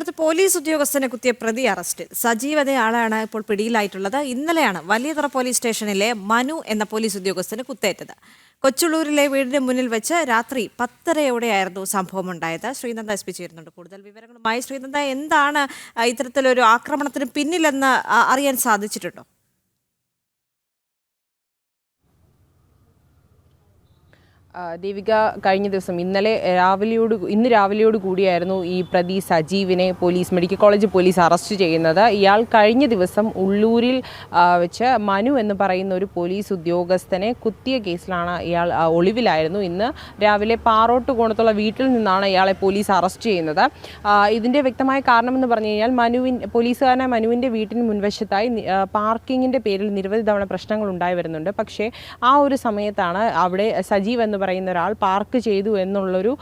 തിരുവനന്തപുരത്ത് പോലീസ് ഉദ്യോഗസ്ഥനെ കുത്തിയ പ്രതി അറസ്റ്റിൽ സജീവ് എന്നയാളാണ് ഇപ്പോൾ പിടിയിലായിട്ടുള്ളത്. ഇന്നലെയാണ് വലിയതറ പോലീസ് സ്റ്റേഷനിലെ മനു എന്ന പോലീസ് ഉദ്യോഗസ്ഥന് കുത്തേറ്റത്. കൊച്ചുള്ളൂരിലെ വീടിന് മുന്നിൽ വെച്ച് രാത്രി പത്തരയോടെയായിരുന്നു സംഭവം ഉണ്ടായത് ശ്രീനന്ദ എസ് പി ചേരുന്നുണ്ട്. കൂടുതൽ വിവരങ്ങളുമായി ശ്രീനന്ദ എന്താണ് ഇത്തരത്തിലൊരു ആക്രമണത്തിന് പിന്നിലെന്ന് അറിയാൻ സാധിച്ചിട്ടുണ്ടോ? ദേവിക കഴിഞ്ഞ ദിവസം ഇന്നലെ രാവിലെയോട് ഇന്ന് രാവിലെയോട് കൂടിയായിരുന്നു ഈ പ്രതി സജീവിനെ police medical college police arrest ചെയ്യുന്നത്. ഇയാൾ കഴിഞ്ഞ ദിവസം ഉള്ളൂരിൽ വെച്ച് മനു എന്ന് പറയുന്ന ഒരു പോലീസ് ഉദ്യോഗസ്ഥനെ കുത്തിയ കേസിലാണ് ഇയാൾ ഒളിവിലായിരുന്നു. ഇന്ന് രാവിലെ പാറോട്ട് കോണത്തുള്ള വീട്ടിൽ നിന്നാണ് ഇയാളെ പോലീസ് അറസ്റ്റ് ചെയ്യുന്നത്. ഇതിന്റെ വ്യക്തമായ കാരണമെന്ന് പറഞ്ഞു കഴിഞ്ഞാൽ മനുവിൻ പോലീസുകാരനായ മനുവിന്റെ വീട്ടിന് മുൻവശത്തായി പാർക്കിങ്ങിന്റെ പേരിൽ നിരവധി തവണ പ്രശ്നങ്ങൾ ഉണ്ടായി വരുന്നുണ്ട്. പക്ഷേ ആ ഒരു സമയത്താണ് അവിടെ സജീവ് എന്ന് പറയുന്ന ഒരാൾ പാർക്ക് ചെയ്തു എന്നുള്ളൊരു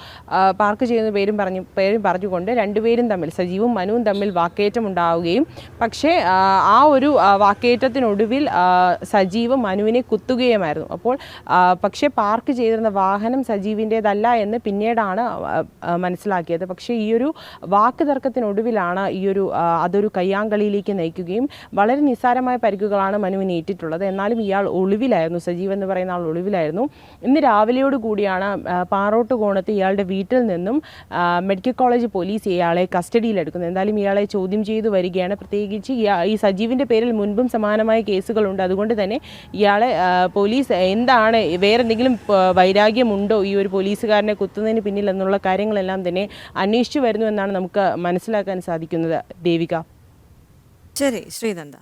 പാർക്ക് ചെയ്യുന്ന പേരും പറഞ്ഞു പേരും പറഞ്ഞുകൊണ്ട് രണ്ടുപേരും തമ്മിൽ സജീവും മനുവും തമ്മിൽ വാക്കേറ്റം ഉണ്ടാവുകയും പക്ഷേ ആ, ഒരു വാക്കേറ്റത്തിനൊടുവിൽ സജീവ് മനുവിനെ കുത്തുകയുമായിരുന്നു. അപ്പോൾ പക്ഷേ പാർക്ക് ചെയ്തിരുന്ന വാഹനം സജീവിന്റേതല്ല എന്ന് പിന്നീടാണ് മനസ്സിലാക്കിയത്. പക്ഷേ ഈ ഒരു വാക്ക് തർക്കത്തിനൊടുവിലാണ് ഈ ഒരു അതൊരു കയ്യാങ്കളിയിലേക്ക് നയിക്കുകയും വളരെ നിസ്സാരമായ പരിക്കുകളാണ് മനുവിന് ഏറ്റിട്ടുള്ളത് എന്നാലും ഇയാൾ ഒളിവിലായിരുന്നു സജീവ് എന്ന് പറയുന്ന ആൾ ഒളിവിലായിരുന്നു. ഇന്ന് രാവിലെയോട് കൂടിയാണ് പാറോട്ട് കോണത്ത് ഇയാളുടെ വീട്ടിൽ നിന്നും മെഡിക്കൽ കോളേജ് പോലീസ് ഇയാളെ കസ്റ്റഡിയിലെടുക്കുന്നത്. എന്തായാലും ഇയാളെ ചോദ്യം ചെയ്തു വരികയാണ്. പ്രത്യേകിച്ച് ഈ സജീവിന്റെ പേരിൽ മുൻപും സമാനമായ കേസുകളുണ്ട്. അതുകൊണ്ട് തന്നെ ഇയാളെ പോലീസ് എന്താണ് വേറെ എന്തെങ്കിലും വൈരാഗ്യമുണ്ടോ ഈ ഒരു പോലീസുകാരനെ കുത്തുന്നതിന് പിന്നിൽ എന്നുള്ള കാര്യങ്ങളെല്ലാം തന്നെ അന്വേഷിച്ചു വരുന്നു എന്നാണ് നമുക്ക് മനസ്സിലാക്കാൻ സാധിക്കുന്നത്. ദേവിക. ശരി ശ്രീനന്ദ